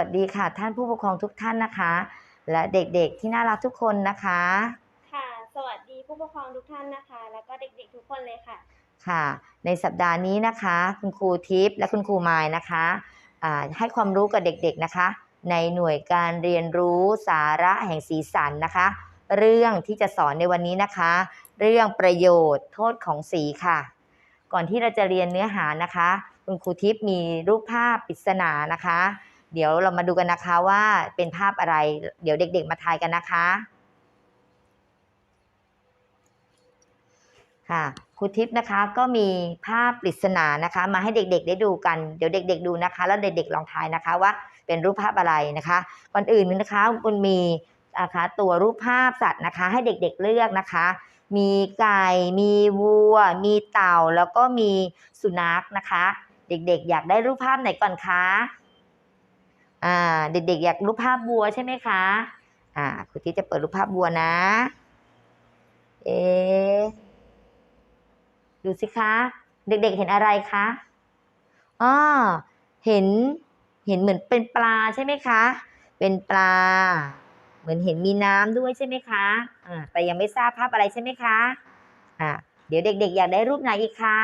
วัสดีค่ะ ท่านผู้ปกครองทุกท่านนะคะ และเด็กๆที่น่ารักทุกคนนะคะ ค่ะ สวัสดีผู้ปกครองทุกท่านนะคะ แล้วก็เด็กๆทุกคนเลยค่ะ ค่ะ ในสัปดาห์นี้นะคะ คุณครูทิพย์และคุณครูมายนะคะอ่าให้ความรู้กับเด็กๆนะคะ ในหน่วยการเรียนรู้สาระแห่งสีสันนะคะ เรื่องที่จะสอนในวันนี้นะคะ เรื่องประโยชน์โทษของสีค่ะ ก่อนที่เราจะเรียนเนื้อหานะคะ คุณครูทิพย์มีรูปภาพปริศนานะคะ เดี๋ยวเรามาดูกันนะคะว่าเป็นภาพอะไร เดี๋ยวเด็ก ๆ มาทายกันนะคะ ค่ะครูทิพย์นะคะก็มีภาพปริศนานะคะ มาให้เด็กๆ ได้ดูกันเดี๋ยวเด็ก ๆ ดูนะคะ แล้วเด็กๆลองทายนะคะว่าเป็นรูปภาพอะไรนะคะก่อนอื่นนะคะมันมีนะคะตัวรูปภาพสัตว์นะคะ ให้เด็กๆเลือกนะคะ มีไก่ มีวัว มีเต่าแล้วก็มีสุนัขนะคะ เด็กๆ อยากได้รูปภาพไหนก่อนคะ อ่าเด็กๆ อยากรูปภาพวัวใช่ไหมคะอ่าครูทิพย์จะเปิดรูปภาพวัวนะ เอ๊ะดูสิคะ เด็กๆเห็นอะไรคะอ๋อเห็นเห็นเหมือนเป็นปลาใช่ไหมคะ เป็นปลา เหมือนเห็นมีน้ำด้วยใช่ไหมคะอ่าแต่ยังไม่ทราบภาพอะไรใช่ไหมคะอ่าเดี๋ยวเด็ก ๆ อยากได้รูปไหนอีกคะ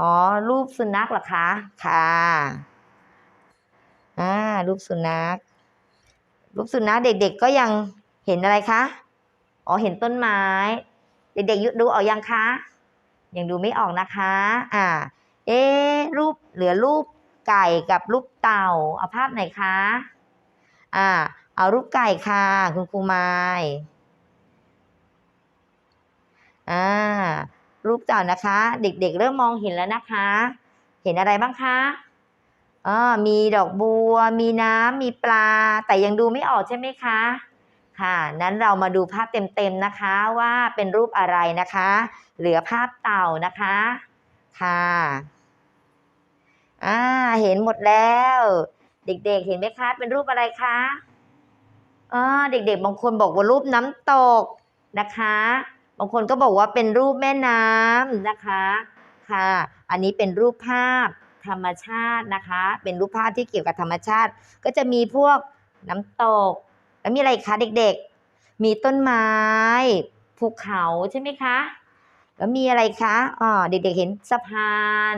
อ๋อ รูปสุนัขเหรอคะ ค่ะ รูปสุนัข รูปสุนัขเด็กๆก็ยังเห็นอะไรคะ อ๋อ เห็นต้นไม้ เด็กๆดูออกยังคะ ยังดูไม่ออกนะคะ อ่า เอ๊รูปเหลือรูปไก่กับรูปเต่า เอาภาพไหนคะ อ่า เอารูปไก่ค่ะ คุณครูไม้อ่ารูปเต่านะคะ เด็กๆเริ่มมองเห็นแล้วนะคะ เห็นอะไรบ้างคะ อ่ามีดอกบัว มีน้ำมีปลา แต่ยังดูไม่ออกใช่ไหมคะ ค่ะ นั้นเรามาดูภาพเต็มๆนะคะว่าเป็นรูปอะไรนะคะ เหลือภาพเต่านะคะ ค่ะอ่าเห็นหมดแล้ว เด็กๆ เห็นไหมคะ เป็นรูปอะไรคะอ่าเด็กๆ บางคนบอกว่ารูปน้ำตกนะคะ บางคนก็บอกว่าเป็นรูปแม่น้ำนะคะ ค่ะ อันนี้เป็นรูปภาพ ธรรมชาตินะคะ เป็นรูปภาพที่เกี่ยวกับธรรมชาติ ก็จะมีพวกน้ำตก แล้วมีอะไรคะเด็กๆ มีต้นไม้ภูเขาใช่ไหมคะแล้วมีอะไรคะอ๋อเด็กๆเห็นสะพาน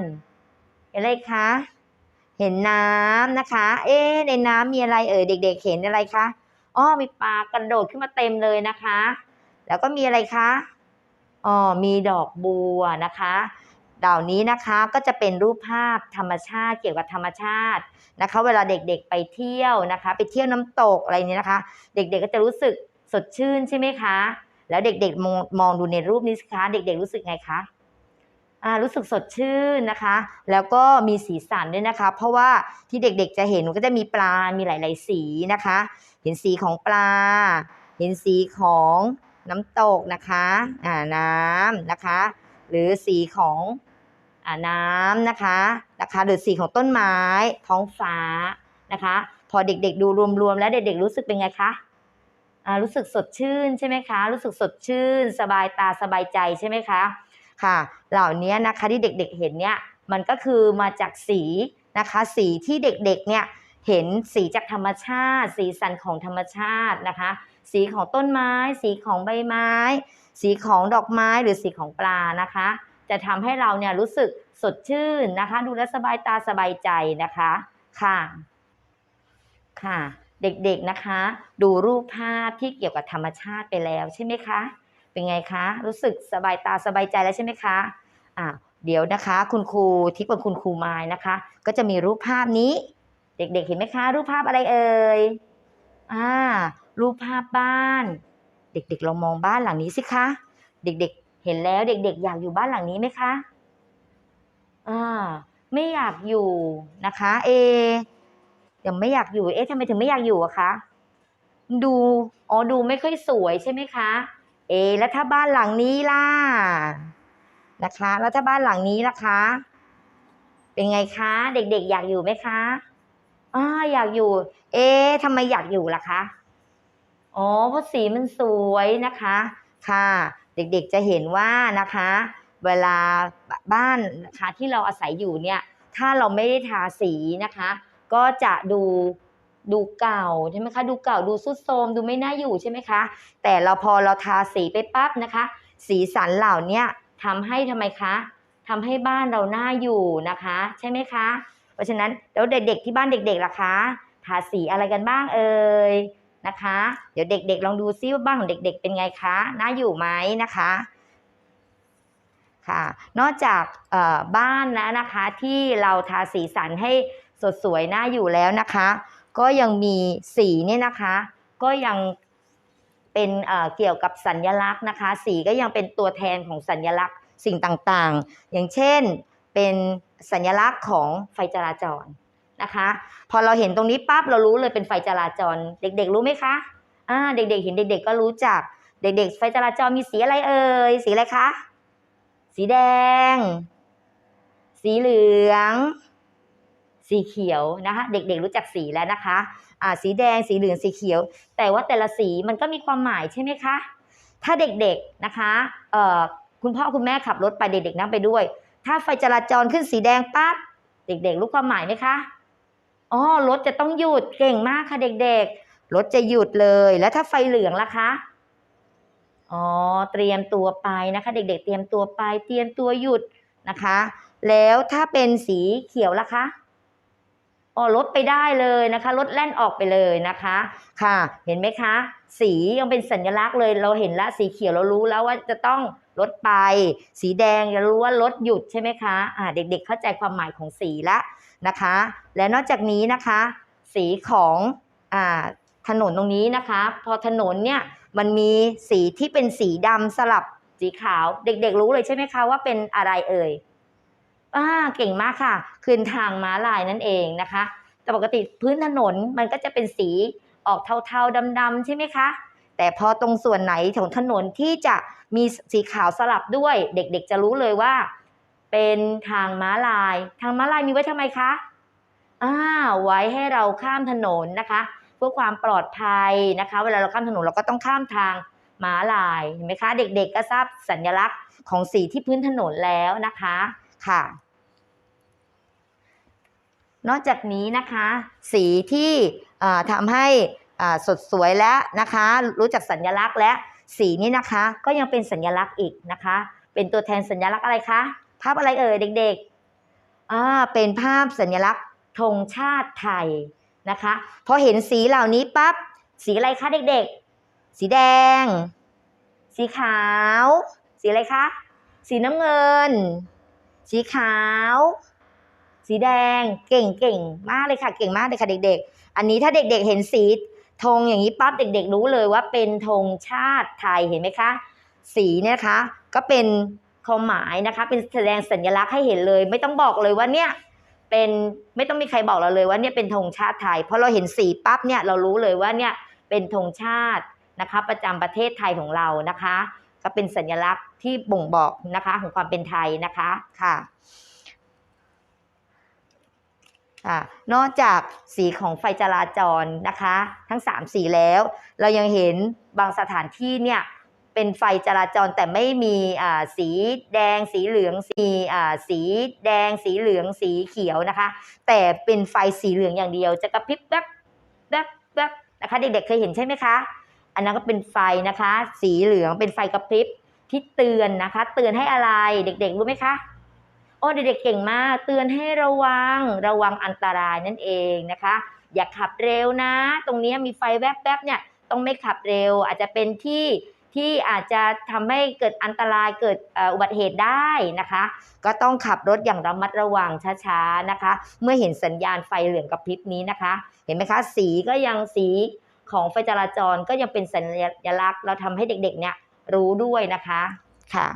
เห็นอะไรคะเห็นน้ำนะคะ เอ๊ในน้ำมีอะไรเอ่ยเด็ก ๆ เห็นอะไรคะอ๋อมีปลากระโดดขึ้นมาเต็มเลยนะคะ แล้วก็มีอะไรคะอ๋อมีดอกบัวนะคะ เหล่านี้นะคะก็จะเป็นรูปภาพธรรมชาติเกี่ยวกับธรรมชาตินะคะ เวลาเด็กๆไปเที่ยวนะคะ ไปเที่ยวน้ำตกอะไรนี้นะคะ เด็กๆก็จะรู้สึกสดชื่นใช่ไหมคะ แล้วเด็กๆมองมองดูในรูปนี้สิคะเด็ก ๆ รู้สึกไงคะอ่ารู้สึกสดชื่นนะคะ แล้วก็มีสีสันด้วยนะคะ เพราะว่าที่เด็กๆจะเห็นก็จะมีปลา มีหลาย ๆ สีนะคะ เห็นสีของปลา เห็นสีของน้ำตกนะคะอ่าน้ำนะคะ หรือสีของ น้ำนะคะนะคะหรือสีของต้นไม้ ท้องฟ้านะคะ พอเด็กๆดูรวมๆแล้วเด็กๆรู้สึกเป็นไงคะรู้สึกสดชื่นใช่ไหมคะ รู้สึกสดชื่น สบายตาสบายใจใช่ไหมคะค่ะ เหล่านี้นะคะที่เด็กๆเห็นเนี่ยมันก็คือมาจากสีนะคะ สีที่เด็กๆเนี่ยเห็นสีจากธรรมชาติ สีสันของธรรมชาตินะคะ สีของต้นไม้ สีของใบไม้ สีของดอกไม้หรือสีของปลานะคะ จะทำให้เราเนี่ยรู้สึกสดชื่นนะคะ ดูแลสบายตาสบายใจนะคะค่ะค่ะเด็กๆนะคะ ดูรูปภาพที่เกี่ยวกับธรรมชาติไปแล้วใช่ไหมคะ เป็นไงคะ รู้สึกสบายตาสบายใจแล้วใช่ไหมคะอ่าเดี๋ยวนะคะ คุณครูที่เป็นคุณครูไม้นะคะ ก็จะมีรูปภาพนี้ เด็ก ๆ เห็นไหมคะ รูปภาพอะไรเอ่ยอ่ารูปภาพบ้าน เด็กๆลองมองบ้านหลังนี้สิคะ เด็กๆ เห็นแล้วเด็กๆ อยากอยู่บ้านหลังนี้ไหมคะอ่าไม่อยากอยู่นะคะ เอยังไม่อยากอยู่ เอ๊ะทำไมถึงไม่อยากอยู่อะคะ ดู อ๋อ ดูไม่ค่อยสวยใช่ไหมคะ เอ แล้วถ้าบ้านหลังนี้ล่ะ นะคะ แล้วถ้าบ้านหลังนี้ล่ะคะ เป็นไงคะ เด็กๆ อยากอยู่ไหมคะอ่าอยากอยู่ เอ๊ะทำไมอยากอยู่ล่ะคะ อ๋อ เพราะสีมันสวยนะคะ ค่ะ เด็กๆจะเห็นว่านะคะ เวลาบ้านนะคะที่เราอาศัยอยู่เนี่ยถ้าเราไม่ได้ทาสีนะคะ ก็จะดูดูเก่าใช่ไหมคะดูเก่าดูสุดโทมดูไม่น่าอยู่ใช่ไหมคะแต่เราพอเราทาสีไปปั๊บนะคะ สีสันเหล่านี้ทำให้ทำไมคะทำให้บ้านเราน่าอยู่นะคะ ใช่ไหมคะ เพราะฉะนั้นแล้วเด็กๆที่บ้านเด็กๆล่ะคะ ทาสีอะไรกันบ้างเอ่ย นะคะ เดี๋ยวเด็กๆ ลองดูซิว่าบ้านของเด็ก ๆ เป็นไงคะน่าอยู่ไหมนะคะค่ะ นอกจากบ้านแล้วนะคะที่เราทาสีสันให้สดสวยน่าอยู่แล้วนะคะ ก็ยังมีสีเนี่ยนะคะ ก็ยังเป็นเเกี่ยวกับสัญลักษณ์นะคะ สีก็ยังเป็นตัวแทนของสัญลักษณ์สิ่งต่างๆ อย่างเช่นเป็นสัญลักษณ์ของไฟจราจร นะคะ พอเราเห็นตรงนี้ปั๊บเรารู้เลยเป็นไฟจราจร เด็ก ๆ รู้ไหมคะอ่าเด็ก ๆ เห็นเด็ก ๆ ก็รู้จัก เด็ก ๆ ไฟจราจรมีสีอะไรเอ่ยสีอะไรคะสีแดง สีเหลือง สีเขียวนะคะ เด็ก ๆ รู้จักสีแล้วนะคะอ่าสีแดงสีเหลืองสีเขียว แต่ว่าแต่ละสีมันก็มีความหมายใช่ไหมคะถ้าเด็กๆนะคะเอ่อคุณพ่อคุณแม่ขับรถไปเด็กๆนั่งไปด้วย ถ้าไฟจราจรขึ้นสีแดงปั๊บเด็กๆรู้ความหมายไหมคะ อ๋อรถจะต้องหยุดเก่งมากค่ะเด็กๆ รถจะหยุดเลยแล้วถ้าไฟเหลืองล่ะคะอ๋อเตรียมตัวไปนะคะ เด็ก ๆ เตรียมตัวไป เตรียมตัวหยุดนะคะ แล้วถ้าเป็นสีเขียวล่ะคะอ๋อลดไปได้เลยนะคะลดแล่นออกไปเลยนะคะ ค่ะ เห็นไหมคะ สียังเป็นสัญลักษณ์เลย เราเห็นแล้วสีเขียวเรารู้แล้วว่าจะต้องลดไป สีแดงจะรู้ว่าลดหยุดใช่ไหมคะอ่าเด็ก ๆ เข้าใจความหมายของสีละ นะคะ และนอกจากนี้นะคะ สีของอ่าถนนตรงนี้นะคะ พอถนนเนี่ยมันมีสีที่เป็นสีดำสลับสีขาวเด็กๆรู้เลยใช่ไหมคะว่าเป็นอะไรเอ่ยอ่าเก่งมากค่ะ คืนทางม้าลายนั่นเองนะคะ แต่ปกติพื้นถนนมันก็จะเป็นสีออกเทาๆดำๆใช่ไหมคะ แต่พอตรงส่วนไหนของถนนที่จะมีสีขาวสลับด้วย เด็กๆจะรู้เลยว่า เป็นทางม้าลาย ทางม้าลายมีไว้ทำไมคะอ่าไว้ให้เราข้ามถนนนะคะ เพื่อความปลอดภัยนะคะ เวลาเราข้ามถนนเราก็ต้องข้ามทางม้าลายเห็นไหมคะ เด็กๆก็ทราบสัญลักษณ์ของสีที่พื้นถนนแล้วนะคะค่ะ นอกจากนี้นะคะ สีที่อ่าทำให้สดสวยแล้วนะคะ รู้จักสัญลักษณ์และสีนี้นะคะ ก็ยังเป็นสัญลักษณ์อีกนะคะ เป็นตัวแทนสัญลักษณ์อะไรคะ ภาพอะไรเอ่ยเด็กๆอ่าเป็นภาพสัญลักษณ์ธงชาติไทยนะคะพอเห็นสีเหล่านี้ปั๊บสีอะไรคะเด็กๆ สีแดง สีขาว สีอะไรคะ สีน้ำเงิน สีขาว สีแดงเก่งเก่งมากเลยค่ะ เก่งมากเลยค่ะเด็ก ๆ อันนี้ถ้าเด็ก ๆ เห็นสีธงอย่างนี้ปั๊บเด็ก ๆ รู้เลยว่าเป็นธงชาติไทยเห็นไหมคะ สีเนี่ยนะคะ ก็เป็น ความหมายนะคะ เป็นแสดงสัญลักษณ์ให้เห็นเลย ไม่ต้องบอกเลยว่าเนี่ยเป็นไม่ต้องมีใครบอกเราเลยว่าเนี่ยเป็นธงชาติไทยเพราะเราเห็นสีปั๊บเนี่ยเรารู้เลยว่าเนี่ยเป็นธงชาตินะคะ ประจำประเทศไทยของเรานะคะ ก็เป็นสัญลักษณ์ที่บ่งบอกนะคะของความเป็นไทยนะคะค่ะนอกจากสีของไฟจราจรนะคะ ทั้ง 3 สีแล้ว เรายังเห็นบางสถานที่เนี่ย เป็นไฟจราจรแต่ไม่มีอ่าสีแดงสีเหลืองสีอ่าสีแดงสีเหลืองสีเขียวนะคะ แต่เป็นไฟสีเหลืองอย่างเดียว จะกระพริบแวบแวบแวบนะคะเด็กๆเคยเห็นใช่ไหมคะ อันนั้นก็เป็นไฟนะคะ สีเหลืองเป็นไฟกระพริบที่เตือนนะคะ เตือนให้อะไรเด็ก ๆ รู้ไหมคะโอ้เด็กๆเก่งมากเตือนให้ระวังระวังอันตรายนั่นเองนะคะ อย่าขับเร็วนะ ตรงนี้มีไฟแวบๆเนี่ยต้องไม่ขับเร็วอาจจะเป็นที่ ที่อาจจะทำให้เกิดอันตรายเกิดอุบัติเหตุได้นะคะ ก็ต้องขับรถอย่างระมัดระวังช้าๆนะคะ เมื่อเห็นสัญญาณไฟเหลืองกระพริบนี้นะคะ เห็นไหมคะ สีก็ยังสีของไฟจราจรก็ยังเป็นสัญลักษณ์ เราทำให้เด็กๆเนี่ยรู้ด้วยนะคะค่ะ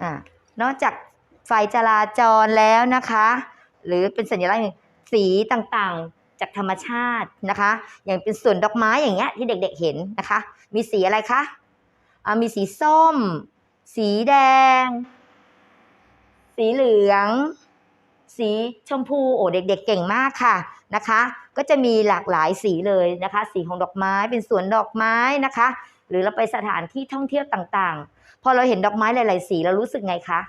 อ่านอกจากไฟจราจรแล้วนะคะ หรือเป็นสัญลักษณ์สีต่างๆ จากธรรมชาตินะคะ อย่างเป็นสวนดอกไม้อย่างเงี้ยที่เด็กๆเห็นนะคะ มีสีอะไรคะมีสีส้ม สีแดง สีเหลือง สีชมพูโอ้เด็ก ๆ เก่งมากค่ะนะคะ ก็จะมีหลากหลายสีเลยนะคะ สีของดอกไม้เป็นสวนดอกไม้นะคะ หรือเราไปสถานที่ท่องเที่ยวต่างๆ พอเราเห็นดอกไม้หลาย ๆ สีเรารู้สึกไงคะ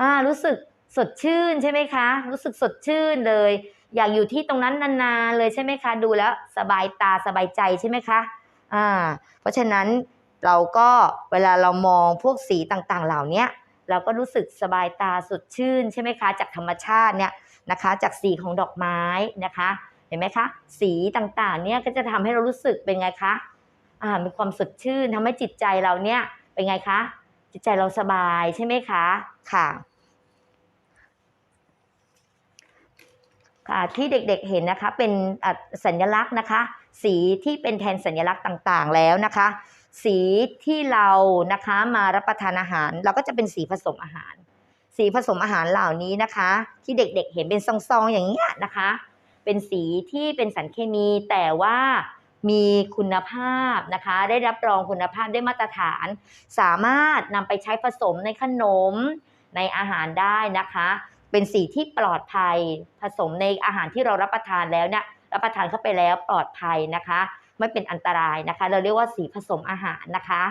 อ่ารู้สึกสดชื่นใช่ไหมคะ รู้สึกสดชื่นเลย อยากอยู่ที่ตรงนั้นนานๆเลยใช่ไหมคะ ดูแล้วสบายตาสบายใจใช่ไหมคะอ่าเพราะฉะนั้นเราก็เวลาเรามองพวกสีต่างๆ เหล่านี้เราก็รู้สึกสบายตาสดชื่นใช่ไหมคะ จากธรรมชาติเนี่ยนะคะ จากสีของดอกไม้นะคะเห็นไหมคะ สีต่างๆเนี่ยก็จะทำให้เรารู้สึกเป็นไงคะอ่ามีความสดชื่นทำให้จิตใจเราเนี่ยเป็นไงคะ จิตใจเราสบายใช่ไหมคะค่ะ ค่ะ ที่เด็กๆเห็นนะคะเป็นสัญลักษณ์นะคะ สีที่เป็นแทนสัญลักษณ์ต่างๆแล้วนะคะ สีที่เรานะคะมารับประทานอาหารเราก็จะเป็นสีผสมอาหาร สีผสมอาหารเหล่านี้นะคะ ที่เด็กๆเห็นเป็นซองๆอย่างเงี้นะคะ เป็นสีที่เป็นสารเคมีแต่ว่ามีคุณภาพนะคะ ได้รับรองคุณภาพได้มาตรฐาน สามารถนำไปใช้ผสมในขนมในอาหารได้นะคะ เป็นสีที่ปลอดภัย ผสมในอาหารที่เรารับประทานแล้วเนี่ยรับประทานเข้าไปแล้วปลอดภัยนะคะ ไม่เป็นอันตรายนะคะ เราเรียกว่าสีผสมอาหารนะคะ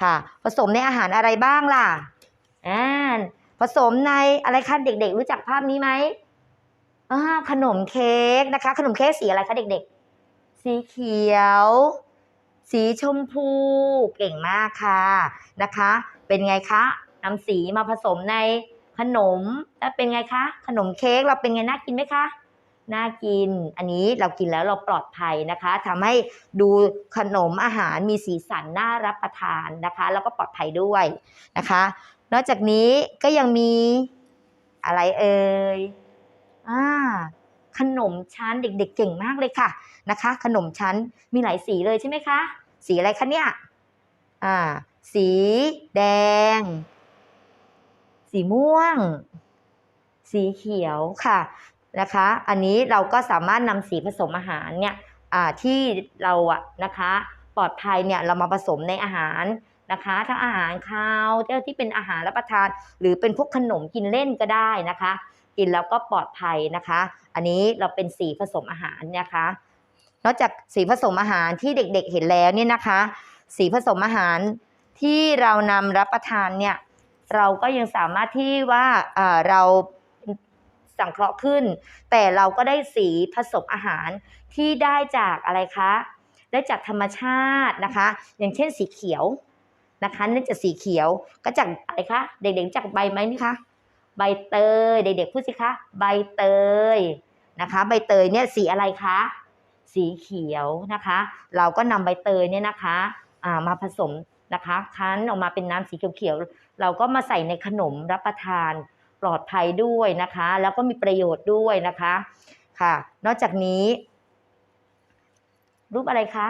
ค่ะ ผสมในอาหารอะไรบ้างล่ะอ่าผสมในอะไรคะเด็ก ๆ รู้จักภาพนี้ไหมอ่าขนมเค้กนะคะ ขนมเค้กสีอะไรคะเด็ก ๆ สีเขียว สีชมพูเก่งมากค่ะนะคะ เป็นไงคะนำสีมาผสมใน ขนมแล้วเป็นไงคะ ขนมเค้กเราเป็นไงน่ากินไหมคะน่ากิน อันนี้เรากินแล้วเราปลอดภัยนะคะทำให้ดูขนมอาหารมีสีสันน่ารับประทานนะคะ แล้วก็ปลอดภัยด้วยนะคะ นอกจากนี้ก็ยังมีอะไรเอ่ยอ่าขนมชั้นเด็กๆเก่งมากเลยค่ะนะคะ ขนมชั้นมีหลายสีเลยใช่ไหมคะ สีอะไรคะเนี่ยอ่าสีแดง สีม่วง สีเขียวค่ะนะคะ อันนี้เราก็สามารถนำสีผสมอาหารเนี่ยที่เราอะนะคะปลอดภัยเนี่ยเรามาผสมในอาหารนะคะทั้งอาหารคาวที่เป็นอาหารรับประทาน หรือเป็นพวกขนมกินเล่นก็ได้นะคะ กินแล้วก็ปลอดภัยนะคะ อันนี้เราเป็นสีผสมอาหารนะคะ นอกจากสีผสมอาหารที่เด็กๆเห็นแล้วเนี่ยนะคะ สีผสมอาหารที่เรานำรับประทานเนี่ย เราก็ยังสามารถที่ว่าเราสังเคราะห์ขึ้น แต่เราก็ได้สีผสมอาหารที่ได้จากอะไรคะ ได้จากธรรมชาตินะคะ อย่างเช่นสีเขียวนะคะเนื่องจากสีเขียวก็จากอะไรคะเด็กๆจากใบไหมนี่คะใบเตยเด็กๆพูดสิคะใบเตยนะคะ ใบเตยเนี่ยสีอะไรคะสีเขียวนะคะ เราก็นำใบเตยเนี่ยนะคะมาผสมนะคะคั้นออกมาเป็นน้ำสีเขียวๆ เราก็มาใส่ในขนมรับประทานปลอดภัยด้วยนะคะ แล้วก็มีประโยชน์ด้วยนะคะค่ะ นอกจากนี้ รูปอะไรคะ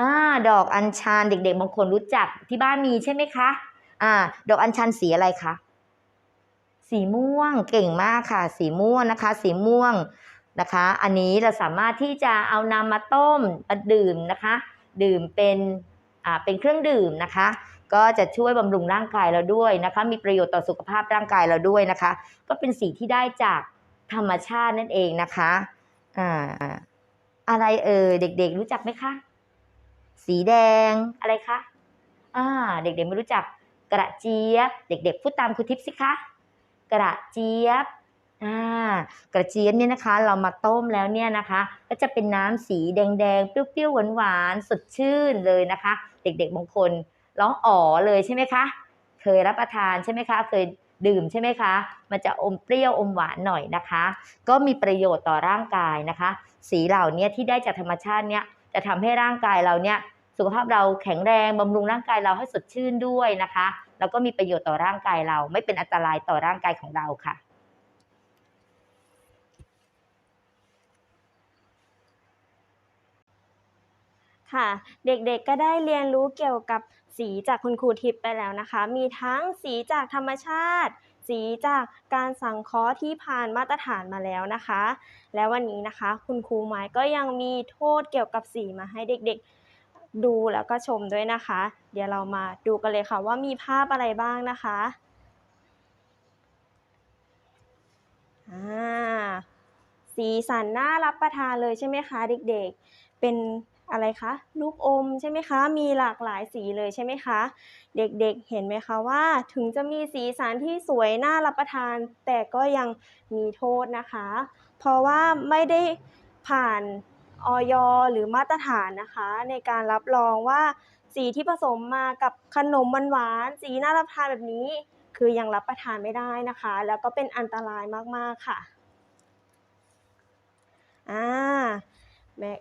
อ่าดอกอัญชันเด็กๆบางคนรู้จักที่บ้านมีใช่ไหมคะอ่า ดอกอัญชันสีอะไรคะสีม่วงเก่งมากค่ะ สีม่วงนะคะ สีม่วงนะคะ อันนี้เราสามารถที่จะเอานำมาต้มมาดื่มนะคะ ดื่มเป็นอ่าเป็นเครื่องดื่มนะคะ ก็จะช่วยบำรุงร่างกายเราด้วยนะคะ มีประโยชน์ต่อสุขภาพร่างกายเราด้วยนะคะ ก็เป็นสีที่ได้จากธรรมชาตินั่นเองนะคะอ่าอะไรเอ่ยเด็ก ๆ รู้จักไหมคะสีแดงอะไรคะอ่าเด็กๆไม่รู้จักกระเจี๊ยบ เด็ก ๆ พูดตามครูทิพย์สิคะกระเจี๊ยบอ่ากระเจี๊ยบเนี่ยนะคะ เรามาต้มแล้วเนี่ยนะคะ ก็จะเป็นน้ำสีแดงๆเปรี้ยวๆหวานๆสดชื่นเลยนะคะ เด็ก ๆบางคน ร้องอ๋อเลยใช่ไหมคะ เคยรับประทานใช่ไหมคะ เคยดื่มใช่ไหมคะ มันจะอมเปรี้ยวอมหวานหน่อยนะคะ ก็มีประโยชน์ต่อร่างกายนะคะ สีเหล่านี้ที่ได้จากธรรมชาติเนี่ยจะทำให้ร่างกายเราเนี่ยสุขภาพเราแข็งแรงบำรุงร่างกายเราให้สดชื่นด้วยนะคะ แล้วก็มีประโยชน์ต่อร่างกายเราไม่เป็นอันตรายต่อร่างกายของเราค่ะ ค่ะ เด็กๆก็ได้เรียนรู้เกี่ยวกับสีจากคุณครูทิพย์ไปแล้วนะคะ มีทั้งสีจากธรรมชาติ สีจากการสังเคราะห์ที่ผ่านมาตรฐานมาแล้วนะคะ และวันนี้นะคะ คุณครูไม้ก็ยังมีโทษเกี่ยวกับสีมาให้เด็กๆ ดูแล้วก็ชมด้วยนะคะ เดี๋ยวเรามาดูกันเลยค่ะว่ามีภาพอะไรบ้างนะคะอ่าสีสันน่ารับประทานเลยใช่ไหมคะเด็กๆ เป็น อะไรคะลูกอมใช่ไหมคะ มีหลากหลายสีเลยใช่ไหมคะ เด็กๆเห็นไหมคะว่าถึงจะมีสีสันที่สวยน่ารับประทาน แต่ก็ยังมีโทษนะคะ เพราะว่าไม่ได้ผ่านออยหรือมาตรฐานนะคะ ในการรับรองว่าสีที่ผสมมากับขนมหวานๆสีน่ารับประทานแบบนี้ คือยังรับประทานไม่ได้นะคะ แล้วก็เป็นอันตรายมากๆค่ะอ่าแม่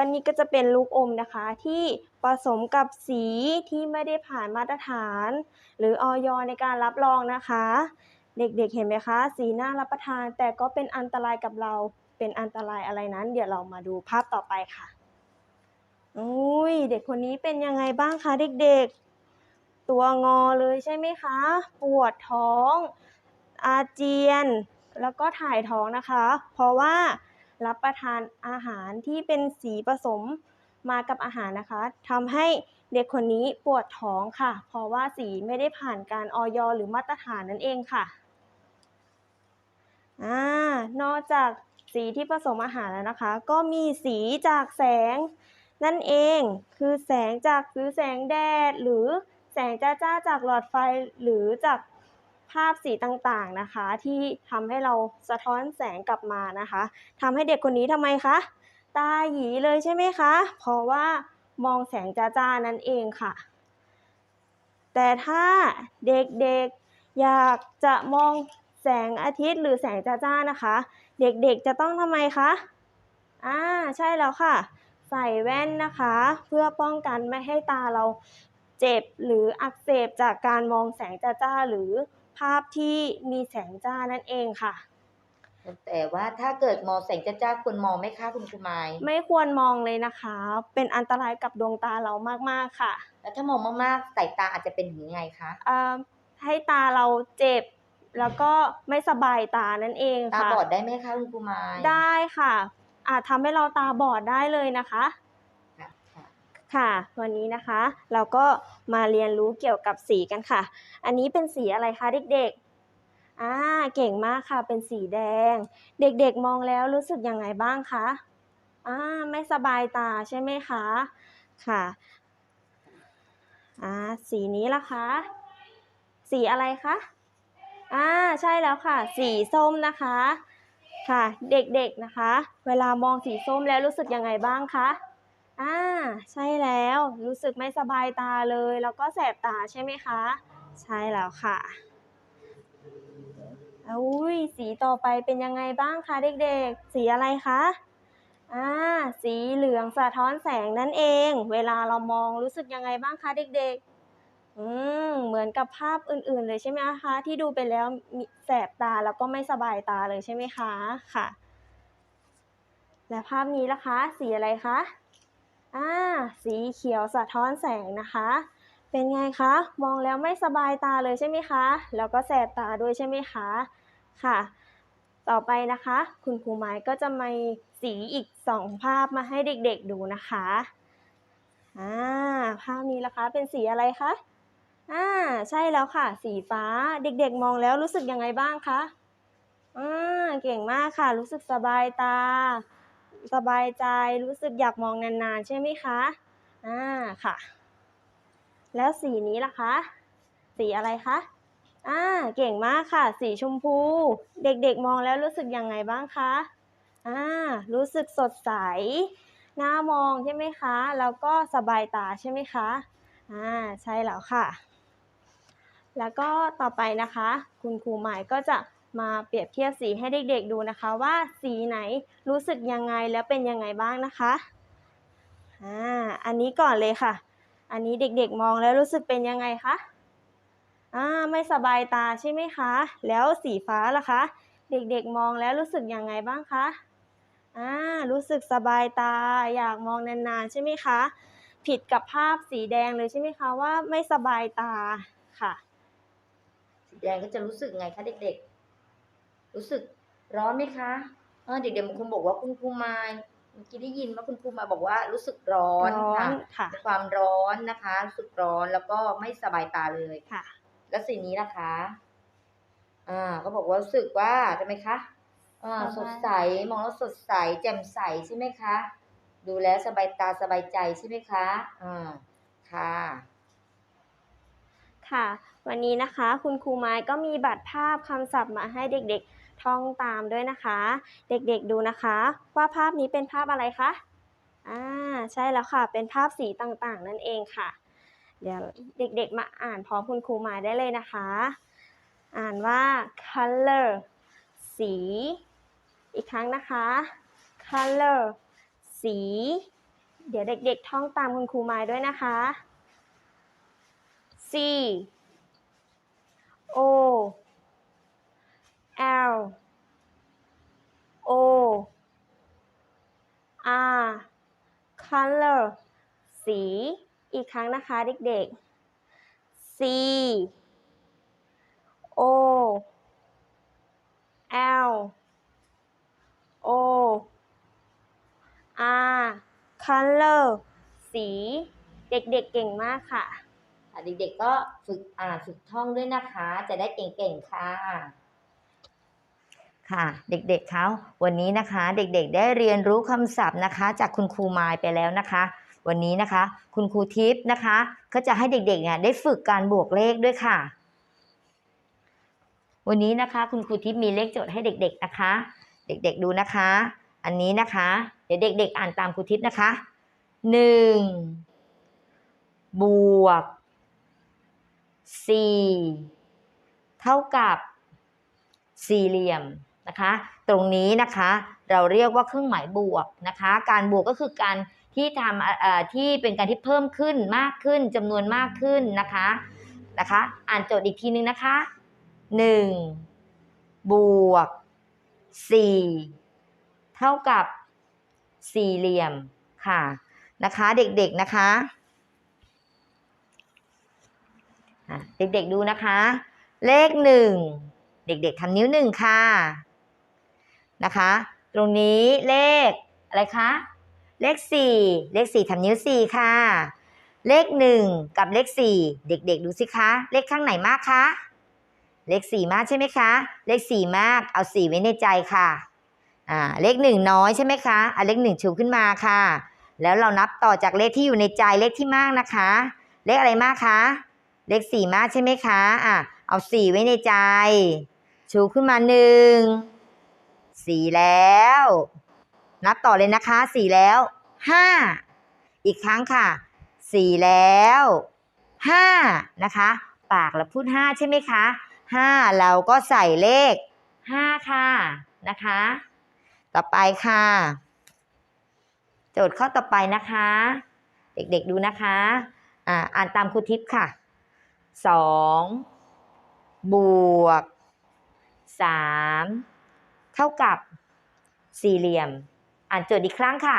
ก็นี่ก็จะเป็นลูกอมนะคะ ที่ผสมกับสีที่ไม่ได้ผ่านมาตรฐาน หรือออยในการรับรองนะคะ เด็กๆเห็นไหมคะ สีน่ารับประทาน แต่ก็เป็นอันตรายกับเราเป็นอันตรายอะไรนั้น เดี๋ยวเรามาดูภาพต่อไปค่ะอุ้ยเด็กคนนี้เป็นยังไงบ้างคะเด็กๆ ตัวงอเลยใช่ไหมคะ ปวดท้อง อาเจียน แล้วก็ถ่ายท้องนะคะ เพราะว่า รับประทานอาหารที่เป็นสีผสมมากับอาหารนะคะทำให้เด็กคนนี้ปวดท้องค่ะ เพราะว่าสีไม่ได้ผ่านการออยหรือมาตรฐานนั่นเองค่ะอ่านอกจากสีที่ผสมอาหารแล้วนะคะ ก็มีสีจากแสงนั่นเอง คือแสงจากหรือแสงแดดหรือแสงจ้าๆจากหลอดไฟหรือจาก ภาพสีต่างๆนะคะ ที่ทำให้เราสะท้อนแสงกลับมานะคะทำให้เด็กคนนี้ทำไมคะ ตาหยีเลยใช่ไหมคะ เพราะว่ามองแสงจ้าๆนั่นเองค่ะ แต่ถ้าเด็กๆอยากจะมองแสงอาทิตย์หรือแสงจ้าๆนะคะ เด็กๆจะต้องทำไมคะอ่าใช่แล้วค่ะ ใส่แว่นนะคะ เพื่อป้องกันไม่ให้ตาเราเจ็บหรืออักเสบจากการมองแสงจ้าๆหรือ ภาพที่มีแสงจ้านั่นเองค่ะ แต่ว่าถ้าเกิดมองแสงจ้าๆควรมองไหมคะคุณครูไมายไม่ควรมองเลยนะคะ เป็นอันตรายกับดวงตาเรามากๆค่ะแล้วถ้ามองมากๆสายตาอาจจะเป็นถึงยังไงคะเอ่อให้ตาเราเจ็บแล้วก็ไม่สบายตานั่นเองตาค่ะบอดได้ไหมคะคุณครูไมายได้ค่ะ อาจทำให้เราตาบอดได้เลยนะคะค่ะ ค่ะ วันนี้นะคะเราก็มาเรียนรู้เกี่ยวกับสีกันค่ะ อันนี้เป็นสีอะไรคะเด็กๆอ่าเก่งมากค่ะ เป็นสีแดง เด็กๆมองแล้วรู้สึกยังไงบ้างคะอ่าไม่สบายตาใช่ไหมคะ ค่ะอ่าสีนี้ล่ะคะ สีอะไรคะอ่าใช่แล้วค่ะ สีส้มนะคะ ค่ะ เด็กๆนะคะ เวลามองสีส้มแล้วรู้สึกยังไงบ้างคะ อ่าใช่แล้วรู้สึกไม่สบายตาเลย แล้วก็แสบตาใช่ไหมคะ ใช่แล้วค่ะอุ้ยสีต่อไปเป็นยังไงบ้างคะเด็กๆ สีอะไรคะอ่าสีเหลืองสะท้อนแสงนั่นเอง เวลาเรามองรู้สึกยังไงบ้างคะเด็กๆ อืมเหมือนกับภาพอื่นๆ เลยใช่ไหมคะที่ดูไปแล้วมีแสบตาแล้วก็ไม่สบายตาเลยใช่ไหมคะค่ะ และภาพนี้ล่ะคะ สีอะไรคะ อ่าสีเขียวสะท้อนแสงนะคะ เป็นไงคะ มองแล้วไม่สบายตาเลยใช่ไหมคะ แล้วก็แสบตาด้วยใช่ไหมคะค่ะ ต่อไปนะคะ คุณครูไม้ก็จะมีสีอีกสองภาพมาให้เด็กๆดูนะคะอ่าภาพนี้ล่ะคะเป็นสีอะไรคะอ่าใช่แล้วค่ะ สีฟ้าเด็กๆมองแล้วรู้สึกยังไงบ้างคะอ่าเก่งมากค่ะ รู้สึกสบายตา สบายใจรู้สึกอยากมองนานๆ ใช่ไหมคะอ่าค่ะ แล้วสีนี้ล่ะคะ สีอะไรคะอ่าเก่งมากค่ะ สีชมพู เด็กๆมองแล้วรู้สึกยังไงบ้างคะอ่ารู้สึกสดใสน่ามองใช่ไหมคะ แล้วก็สบายตาใช่ไหมคะอ่าใช่แล้วค่ะ แล้วก็ต่อไปนะคะ คุณครูหมายก็จะ มาเปรียบเทียบสีให้เด็กๆดูนะคะ ว่าสีไหนรู้สึกยังไงแล้วเป็นยังไงบ้างนะคะอ่าอันนี้ก่อนเลยค่ะ อันนี้เด็กๆมองแล้วรู้สึกเป็นยังไงคะอ่าไม่สบายตาใช่ไหมคะ แล้วสีฟ้าล่ะคะ เด็กๆมองแล้วรู้สึกยังไงบ้างคะอ่ารู้สึกสบายตาอยากมองนานๆใช่ไหมคะ ผิดกับภาพสีแดงเลยใช่ไหมคะว่าไม่สบายตาค่ะ สีแดงก็จะรู้สึกไงคะเด็กๆ รู้สึกร้อนไหมคะเออเด็กๆบางคนบอกว่าคุณครูไมายเมื่อกี้ได้ยินว่าคุณครูมายบอกว่ารู้สึกร้อนร้อนค่ะค่ะ ความร้อนนะคะรู้สึกร้อนแล้วก็ไม่สบายตาเลยค่ะ แล้วสีนี้นะคะอ่าก็บอกว่ารู้สึกว่าทำไมคะอ่าสสบายดใสมองแล้วสดใสแจ่มใสใช่ไหมคะ ดูแล้วสบายตาสบายใจใช่ไหมคะอ่าค่ะค่ะ วันนี้นะคะ คุณครูไม้ก็มีบัตรภาพคำศัพท์มาให้เด็กๆ ท่องตามด้วยนะคะ เด็กๆดูนะคะ ว่าภาพนี้เป็นภาพอะไรคะอ่าใช่แล้วค่ะ เป็นภาพสีต่างๆ นั่นเองค่ะ เดี๋ยวเด็กๆมาอ่านพร้อมคุณครูม้ได้เลยนะคะ อ่านว่า color สี อีกครั้งนะคะ color สี เดี๋ยวเด็กๆท่องตามคุณครูม้ด้วยนะคะ C O L O R color สีอีกครั้งนะคะเด็กๆ C O L O R color สี เด็กๆเก่งมากค่ะอะเด็กๆก็ฝึกอ่านฝึกท่องด้วยนะคะ จะได้เก่งๆค่ะ ค่ะเด็กๆเขาวันนี้นะคะเด็กๆได้เรียนรู้คำศัพท์นะคะ จากคุณครูมายไปแล้วนะคะ วันนี้นะคะ คุณครูทิพย์นะคะ ก็จะให้เด็กๆเนี่ยได้ฝึกการบวกเลขด้วยค่ะ วันนี้นะคะคุณครูทิพย์มีเลขโจทย์ให้เด็ก ๆนะคะ เด็กๆดูนะคะ อันนี้นะคะ เดี๋ยวเด็ก ๆ อ่านตามครูทิพย์นะคะหนึ่งบวกสี่เท่ากับสี่เหลี่ยม นะคะ ตรงนี้นะคะเราเรียกว่าเครื่องหมายบวกนะคะ การบวกก็คือการที่ทำที่เป็นการที่เพิ่มขึ้นมากขึ้นจำนวนมากขึ้นนะคะนะคะ อ่านโจทย์อีกทีนึงนะคะหนึ่งบวกสี่เท่ากับสี่เหลี่ยมค่ะนะคะ เด็กๆนะคะะเด็กๆดูนะคะ เลขหนึ่งเด็กๆทำนิ้วหนึ่งค่ะ นะคะ ตรงนี้เลขอะไรคะ เลขสี่เลขสี่ทำนิ้วสี่ค่ะ เลขหนึ่งกับเลขสี่เด็กๆ ดูสิคะ เลขข้างไหนมากคะ เลขสี่มากใช่ไหมคะ เลขสี่มาก เอาสี่ไว้ในใจค่ะอ่าเลขหนึ่งน้อยใช่ไหมคะเอาเลขหนึ่งชูขึ้นมาค่ะ แล้วเรานับต่อจากเลขที่อยู่ในใจเลขที่มากนะคะ เลขอะไรมากคะ เลขสี่มากใช่ไหมคะอะเอาสี่ไว้ในใจ ชูขึ้นมาหนึ่ง สี่แล้ว นับต่อเลยนะคะสี่แล้วห้าอีกครั้งค่ะสี่แล้วห้านะคะ ปากเราพูดห้าใช่ไหมคะห้าเราก็ใส่เลขห้าค่ะนะคะ ต่อไปค่ะ โจทย์ข้อต่อไปนะคะ เด็กๆดูนะคะอ่าอ่านตามครูทิพย์ค่ะสองบวกสาม เท่ากับสี่เหลี่ยม อ่านโจทย์อีกครั้งค่ะ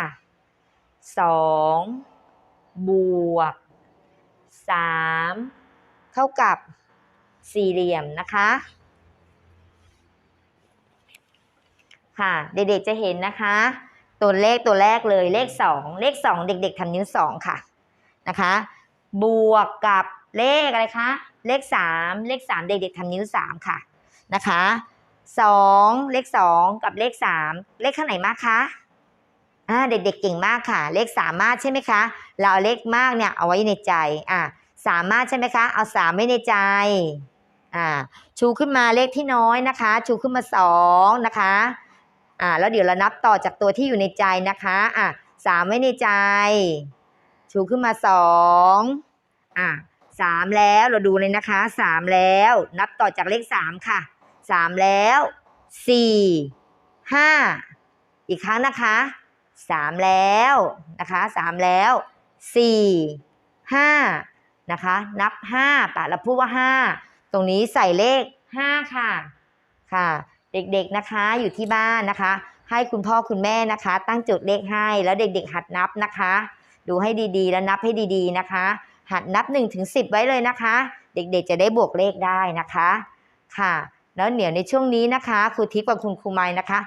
สองบวกสามเท่ากับสี่เหลี่ยมนะคะค่ะเด็กๆจะเห็นนะคะ ตัวเลขตัวแรกเลยเลขสองเลขสองเด็ก ๆทำนิ้วสองค่ะนะคะ บวกกับเลขอะไรคะเลขสามเลขสามเด็กๆทำนิ้วสามค่ะนะคะ สองเลขสองกับเลขสามเลขข้างไหนมากคะอ่าเด็กๆเก่งมากค่ะ เลขสามมากใช่ไหมคะ เราเอาเลขมากเนี่ยเอาไว้ในใจอ่าสามมากใช่ไหมคะ เอาสามไว้ในใจอ่าชูขึ้นมาเลขที่น้อยนะคะ ชูขึ้นมาสองนะคะอ่าแล้วเดี๋ยวเรานับต่อจากตัวที่อยู่ในใจนะคะอ่าสามไว้ในใจ ชูขึ้นมาสองอะสามแล้วเราดูเลยนะคะสามแล้ว นับต่อจากเลขสามค่ะ สามแล้วสี่ห้าอีกครั้งนะคะสามแล้วนะคะสามแล้วสี่ห้านะคะนับห้าปะเราพูดว่าห้าตรงนี้ใส่เลขห้าค่ะค่ะ เด็กๆนะคะอยู่ที่บ้านนะคะ ให้คุณพ่อคุณแม่นะคะ ตั้งจทย์เลขให้แล้วเด็ก ๆ หัดนับนะคะ ดูให้ดีๆ แล้วนับให้ดีๆนะคะ หัดนับ1นถึงสิไว้เลยนะคะ เด็กๆจะได้บวกเลขได้นะคะค่ะ แล้วเดี๋ยวในช่วงนี้นะคะครูทิพย์กับคุณครูไม้นะคะ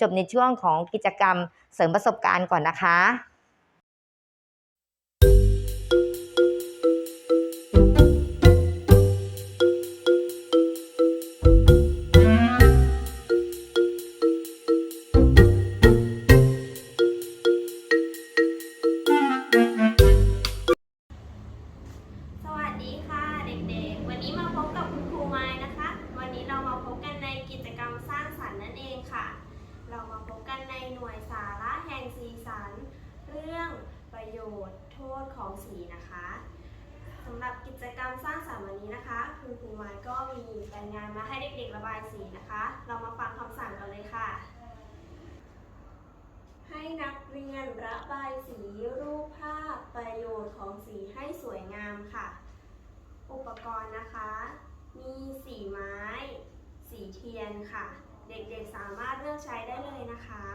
จบในช่วงของกิจกรรมเสริมประสบการณ์ก่อนนะคะ ระบายสี รูปภาพ ประโยชน์ของสีให้สวยงามค่ะ อุปกรณ์นะคะ มีสีไม้ สีเทียนค่ะ เด็กๆสามารถเลือกใช้ได้เลยนะคะ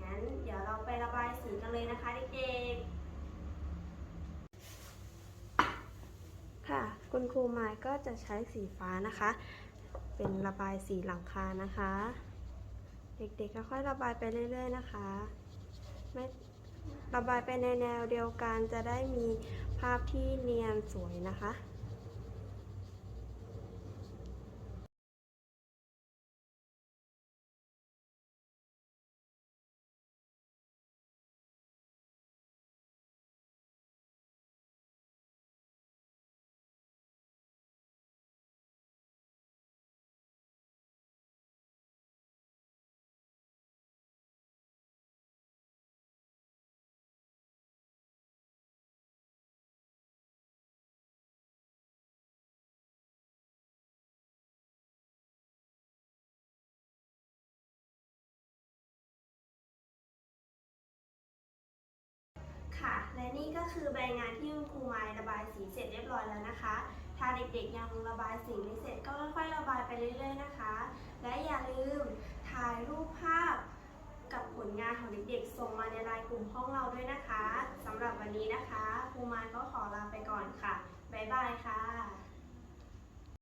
งั้นเดี๋ยวเราไประบายสีกันเลยนะคะเด็กๆค่ะคุณครูไม้ก็จะใช้สีฟ้านะคะ เป็นระบายสีหลังคานะคะ เด็กๆค่อยๆระบายไปเรื่อย ๆ นะคะ ไม่ระบายไปในแนวเดียวกันจะได้มีภาพที่เนียนสวยนะคะ นี่ก็คือใบงานที่คุณครูไม้ระบายสีเสร็จเรียบร้อยแล้วนะคะ ถ้าเด็กๆยังระบายสีไม่เสร็จก็ค่อยๆระบายไปเรื่อยๆนะคะ และอย่าลืมถ่ายรูปภาพกับผลงานของเด็กๆ ส่งมาในไลน์กลุ่มห้องเราด้วยนะคะสำหรับวันนี้นะคะครูไม้ก็ขอลาไปก่อนค่ะ บ๊ายบายค่ะ